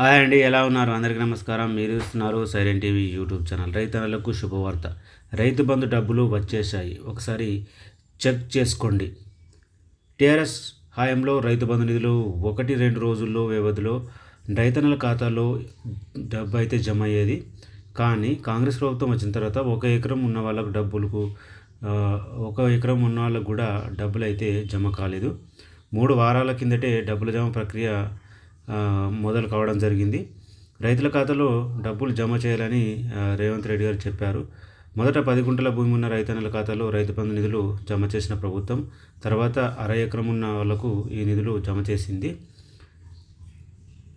Hi అండి ఎలా ఉన్నారు? అందరికీ నమస్కారం. మీరు ఇస్తున్నారు సైలెంట్ టీవీ యూట్యూబ్ ఛానల్. రైతన్నలకు శుభవార్త. రైతు బంధు డబ్బులు వచ్చేసాయి ఒకసారి చెక్ చేసుకోండి. టీఆర్ఎస్ హాయంలో రైతు బంధు నిధులు ఒకటి రెండు రోజుల్లో వ్యవధిలో రైతన్నల ఖాతాలో డబ్బు అయితే జమ అయ్యేది కానీ కాంగ్రెస్ ప్రభుత్వం వచ్చిన తర్వాత ఒక ఎకరం ఉన్న వాళ్ళకు డబ్బులకు ఒక ఎకరం ఉన్న వాళ్ళకు కూడా డబ్బులు అయితే జమ కాలేదు. మూడు వారాల కిందటే డబ్బుల జమ ప్రక్రియ మొదలు కావడం జరిగింది. రైతుల ఖాతాలో డబ్బులు జమ చేయాలని రేవంత్ రెడ్డి గారు చెప్పారు. మొదట పది గుంటల భూమి ఉన్న రైతన్నల ఖాతాలో రైతు బంధు నిధులు జమ చేసిన ప్రభుత్వం తర్వాత అర ఎకరం ఉన్న వాళ్ళకు ఈ నిధులు జమ చేసింది.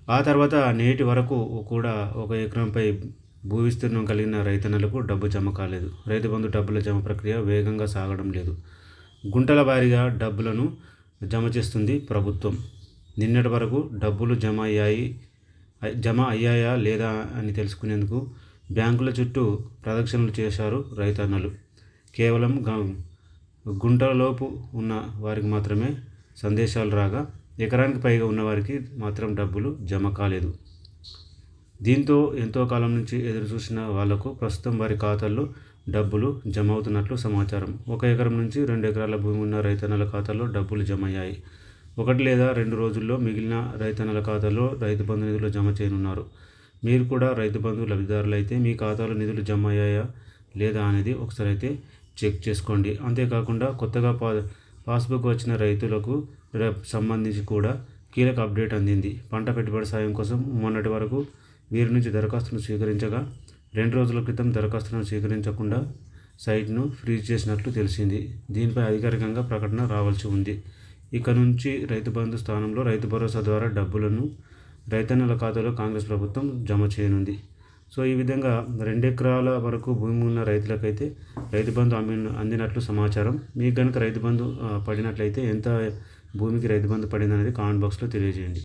ఆ తర్వాత నేటి వరకు కూడా ఒక ఎకరంపై భూ విస్తీర్ణం కలిగిన రైతన్నలకు డబ్బు జమ కాలేదు. రైతు బంధు డబ్బుల జమ ప్రక్రియ వేగంగా సాగడం లేదు. గుంటల వారీగా డబ్బులను జమ చేస్తుంది ప్రభుత్వం. నిన్నటి వరకు డబ్బులు జమ అయ్యాయి జమ అయ్యాయా లేదా అని తెలుసుకునేందుకు బ్యాంకుల చుట్టూ ప్రదక్షిణలు చేశారు రైతన్నలు. కేవలం గుంటలోపు గుంటలలోపు ఉన్న వారికి మాత్రమే సందేశాలు రాగా ఎకరానికి పైగా ఉన్నవారికి మాత్రం డబ్బులు జమ కాలేదు. దీంతో ఎంతో కాలం నుంచి ఎదురు చూసిన వాళ్ళకు ప్రస్తుతం వారి ఖాతాల్లో డబ్బులు జమ అవుతున్నట్లు సమాచారం. ఒక ఎకరం నుంచి రెండు ఎకరాల భూమి ఉన్న రైతన్నల ఖాతాల్లో డబ్బులు జమ అయ్యాయి. ఒకటి లేదా రెండు రోజుల్లో మిగిలిన రైతన్నల ఖాతాలో రైతు బంధు నిధులు జమ చేయనున్నారు. మీరు కూడా రైతు బంధు లబ్ధిదారులు అయితే మీ ఖాతాలో నిధులు జమ అయ్యాయా లేదా అనేది ఒకసారి అయితే చెక్ చేసుకోండి. అంతేకాకుండా కొత్తగా పా పాస్బుక్ వచ్చిన రైతులకు సంబంధించి కూడా కీలక అప్డేట్ అందింది. పంట పెట్టుబడి సాయం కోసం మొన్నటి వరకు వీరి నుంచి దరఖాస్తును స్వీకరించగా రెండు రోజుల క్రితం దరఖాస్తులను స్వీకరించకుండా సైట్ను ఫ్రీజ్ చేసినట్లు తెలిసింది. దీనిపై అధికారికంగా ప్రకటన రావాల్సి ఉంది. ఇక నుంచి రైతు బంధు స్థానంలో రైతు భరోసా ద్వారా డబ్బులను రైతన్నల ఖాతాలో కాంగ్రెస్ ప్రభుత్వం జమ చేయనుంది. సో ఈ విధంగా రెండు ఎకరాల వరకు భూమి ఉన్న రైతులకైతే రైతు బంధు అమ్మి అందినట్లు సమాచారం. మీకు కనుక రైతు బంధు పడినట్లయితే ఎంత భూమికి రైతు బంధు పడింది అనేది కామెంట్ బాక్స్లో తెలియజేయండి.